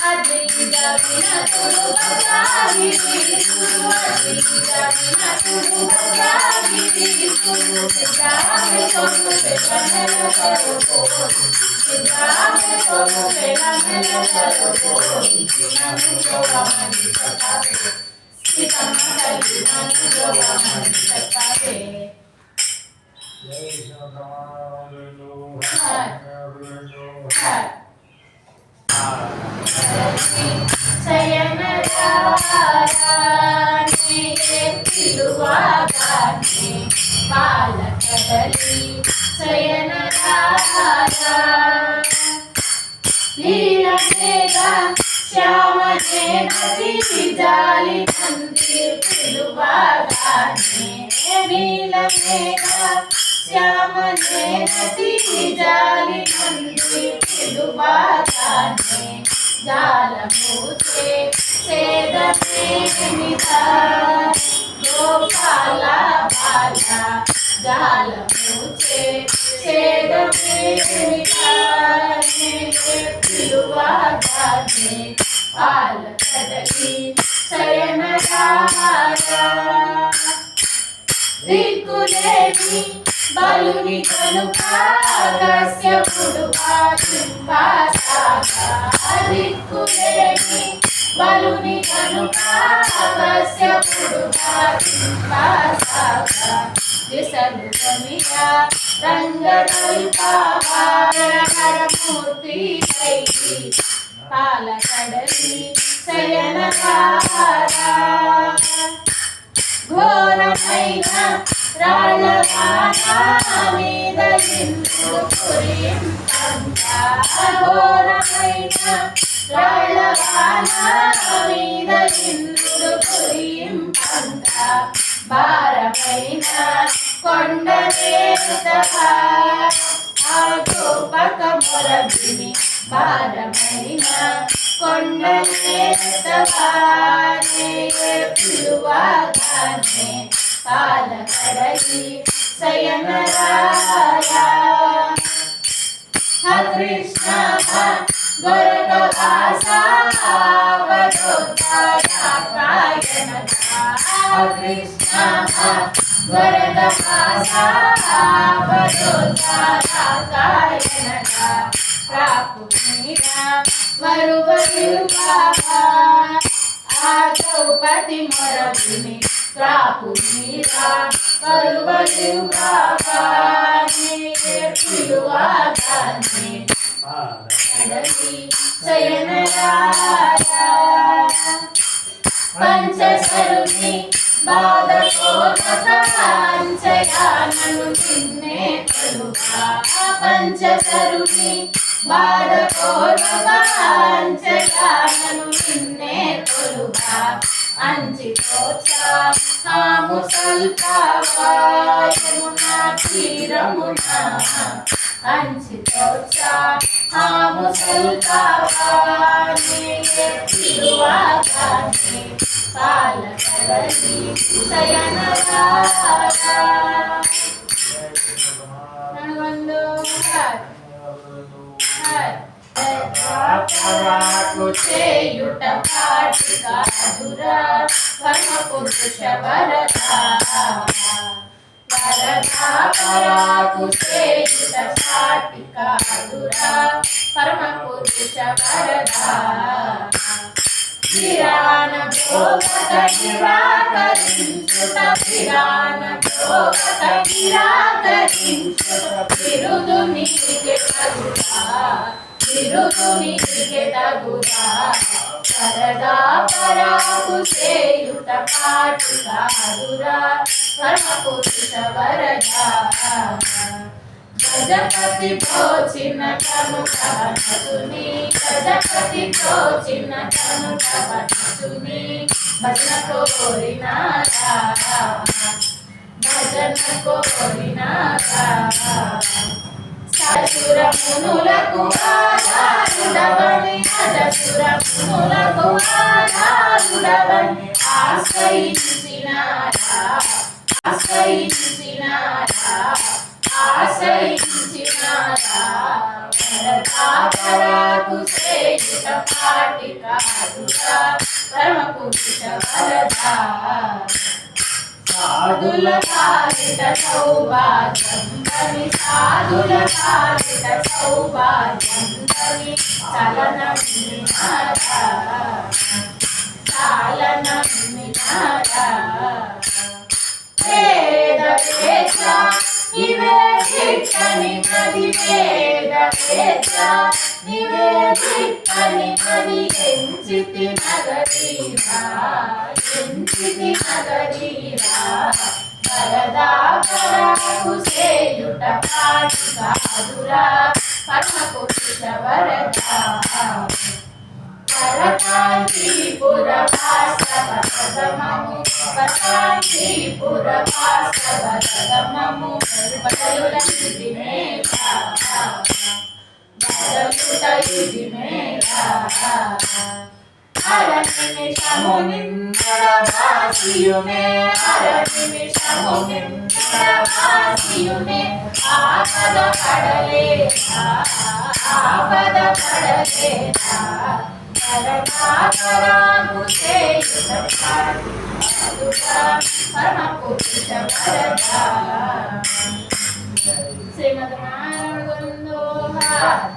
ಅದ್ರಿಂದ ವಿನ ತುರುಬಾಗಿದೆ ಅದ್ರಿಂದ ವಿನ ತುರುಬಾಗಿದೆ ಸಿದ್ಧಾವೆ ಕೊಡು ಬೆಳಗಲ ಕರುಗೋ ಸಿದ್ಧಾವೆ ಕೊಡು ಬೆಳಗಲ ಕರುಗೋ ದಿನವು ಜೋವಾಮನಿ ಸತಾವೆ ಸಿದ್ಧಮದಲ್ಲಿ ನಾನು ಜೋವಾಮನಿ ಸತಾವೆ ಜೈ ಸದಾನಂದ ಹರ ಹರ ಹರ ಜಾಲಿ ಶ್ಯಾಮನೆ ನದಿ ಜಾಲಿ ಮಂದಿರುವಾಗಾನೆ जालमूचे सेदमेनिता गोपाला बाला जालमूचे सेदमेनिता पिलुवा गाने पाल कदली బలుని కనుక కశ్యపుడు దిక్కులేని బలుని కనుక కశ్యపుడు దిశలు కమియా రంగమూర్తి పాలకడలి శయనకారా ఘోరమైన రాళ్ళవాన మీద ఘోరమైన మీద ఇంద్రుడు పురింపంత భారమైన కొండనేతవా గోపక మొరబిని భారమైన పాలకడలి శయనరాయా కృష్ణ గొరగవాసావరోధాయన కృష్ణ వరదవాసావరోధాయన ప్రాపు మరువరు బాబా ఆ ద్రౌపది మొరవిని ప్రాపు మీరా మరువరు బాబా పిలువాగానే కడలి శయనరాయా. పంచసరుని బాధకోరకాంచయానను నిన్నే కలుగా పంచసరుని బాధకోరకాంచయానను నిన్నే కొలుగా అంచితోచా ఆము సల్పావాయమున తీరమున అంచితోచా ఆము సల్పావాని తిరువాగాని పాలకడలి శయనరారా నడువందు హర్ హర్ పాపరాకు చేయుట పాటి కాదురా పరమ పురుష వరదా వరదా పరాకు చేయుట సాటి కాదురా వరదా విరాన భోగత నిరాకరించుట విరాన భోగత నిరాకరించుట విరుదు నీకే తగురా విరుదు నీకే సరదా పరాకు చేయుట పాటు కాదురా పరమ వరదా గజపతి చిన్న తను కవనసుని గజపతి చిన్న తను కవనసుని భజన కోరినారా భజన కోరినారా ససురమునులకు ఆధారుడవని అజసురమునులకు ఆధారుడవని ఆశ్రయించినారా ఆశ్రయించినారా ఆశ్రయించినారా వరదాపరాకు చేయుట పాటి కాదురా పరమ వరదా సాధుల పాలిట సౌభాగ్యం ధని సాధుల పాలిట సౌభాగ్యం ధని చలనం వినారా చాలనం వినారా వేద వేద నివేదితని మది వేద వేద నివేదితని మది ఎంచితి నగరీరా ఎంచితి నగరీరా వరదా పరాకు సేయుట పాటి కాదురా పరమ పురుష వరదా వరకాంతిపుర Vasava పదమము వరకాంతిపుర Vasava పదమము బదలులంటి Megha బదలుట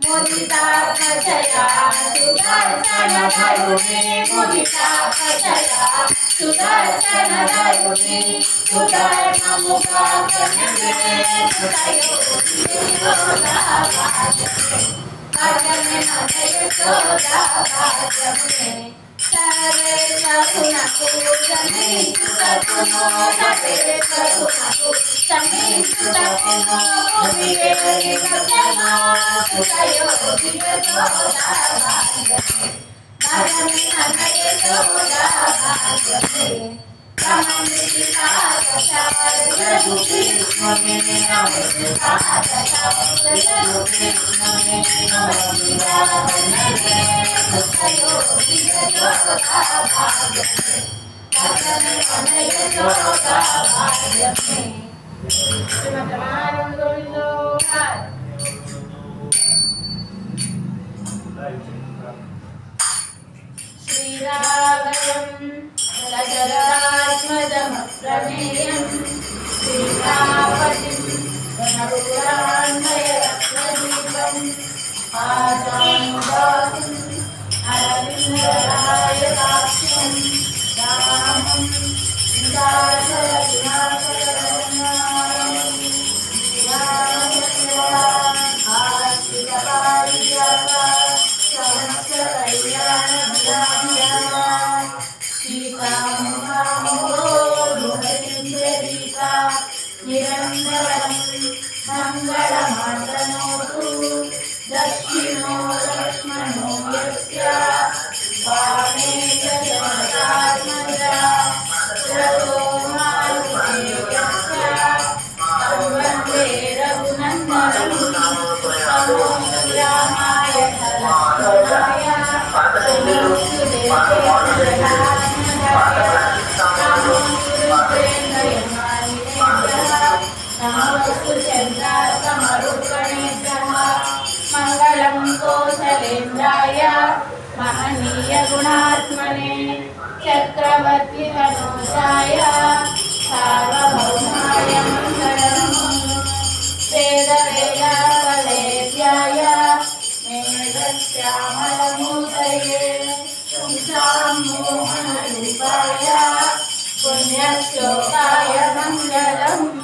मोदिता भजया Durga भजया मोदिता भजया Sudar Kanadai Kuti, Sudar Namuka Kanade, Sudayo Kudiyo Dabate, Kajane Nadayo Sodabate, Sare Sakuna Kujane, Sudakuno Dade Sakuna Kujane, Sudakuno Kudiye Kujane, Sudayo Kudiyo Dabate, Bhagan भगय जोड़ा भाग में कमल विकास शवर दुखी मने नव विकास शवर दुखी मने नव विकास नगे सुखयोगी जोड़ा भाग में भगन भगय जोड़ा भाग में श्रीमद् रामानंद गोविंद हर ശ്രീരാഗയം ജലജലാത്മജമപ്രമേയം ശ്രീരാപതിം ഗണപുരാൺമയരത്നദീപം ആചാനുദാതും അരവിന്ദരായ സാക്ഷ്യം രാമം ചിന്താശര Yeah. निरन्तरं मङ्गलमर्दनोतु दक्षिणो लक्ष्मणो यस्य वामेन जनतात्मजा रतो मारुतेजस्य वंदे रघुनन्दनं नमो रामाय धराय गुणात्मने चक्रवर्ति मनोजाय सार्वभौमाय मङ्गलम्। वेदवेदावलेभ्याय मेघश्यामलमूर्तये पुंसां मोहनरूपाय पुण्यश्लोकाय मङ्गलम्।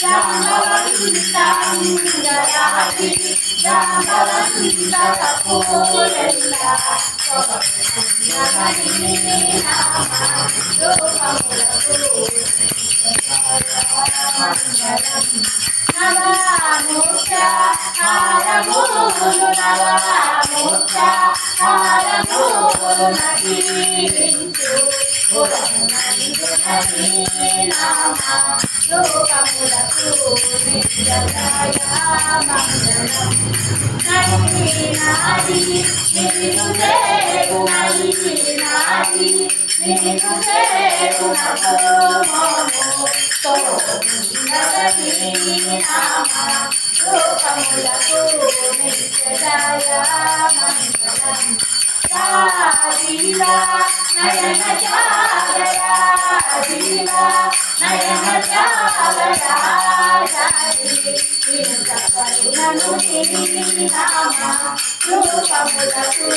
జాంబవంత అంగరాది జాంబవంత కపూరెల్ల ఒకరు సుందరమీ నామ లోకములకు మంగళం నవామూర్త హారమూలు నవామూర్త హారమూలు నటీవించు పురమునందునని నామ లోకములకు నిత్యజయ మంగళం నది నాది నిన్ను చేరు నది నాది నిన్ను చేరు నమో తోముందగని నామ లోకములకు నయన జాగరా నయన జాగరా నామ రూపములకు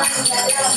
మంగళం